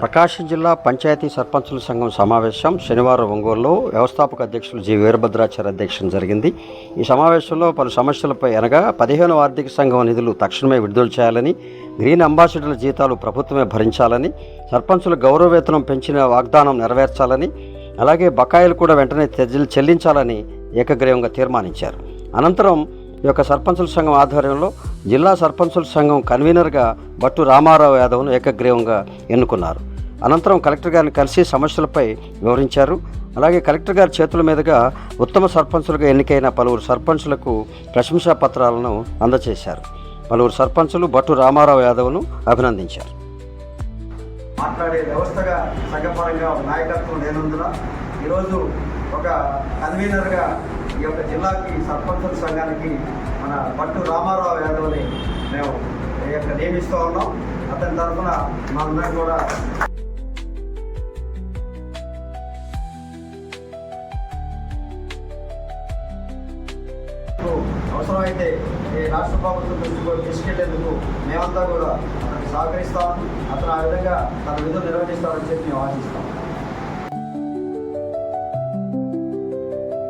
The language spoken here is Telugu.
ప్రకాశం జిల్లా పంచాయతీ సర్పంచుల సంఘం సమావేశం శనివారం ఒంగోలులో వ్యవస్థాపక అధ్యక్షులు జి వీరభద్రాచార్య అధ్యక్షం జరిగింది. ఈ సమావేశంలో పలు సమస్యలపై అనగా పదిహేను ఆర్థిక సంఘం నిధులు తక్షణమే విడుదల చేయాలని గ్రీన్ అంబాసిడర్ల జీతాలు ప్రభుత్వమే భరించాలని సర్పంచుల గౌరవ వేతనం పెంచిన వాగ్దానం నెరవేర్చాలని అలాగే బకాయిలు కూడా వెంటనే చెల్లించాలని ఏకగ్రీవంగా తీర్మానించారు. అనంతరం ఈ యొక్క సర్పంచుల సంఘం ఆధ్వర్యంలో జిల్లా సర్పంచుల సంఘం కన్వీనర్గా భట్టు రామారావు యాదవ్ను ఏకగ్రీవంగా ఎన్నుకున్నారు. అనంతరం కలెక్టర్ గారిని కలిసి సమస్యలపై వివరించారు. అలాగే కలెక్టర్ గారి చేతుల మీదుగా ఉత్తమ సర్పంచులుగా ఎన్నికైన పలువురు సర్పంచులకు ప్రశంసా పత్రాలను అందజేశారు. పలువురు సర్పంచులు భట్టు రామారావు యాదవ్ను అభినందించారు. మాట్లాడే వ్యవస్థగా సంఘపరంగా నాయకత్వం లేనందున ఈరోజు ఒక కన్వీనర్గా ఈ యొక్క జిల్లాకి సర్పంచుల సంఘానికి మన పట్టు రామారావు యాదవ్ని మేము ఈ యొక్క నియమిస్తూ ఉన్నాం. అతని తరఫున మనందరం కూడా అవసరమైతే ఈ రాష్ట్ర ప్రభుత్వం దృష్టికి తీసుకెళ్ళేందుకు మేమంతా కూడా అతనికి సహకరిస్తాం. అతను ఆ విధంగా తన విధులు నిర్వహిస్తామని చెప్పి మేము ఆశిస్తాం.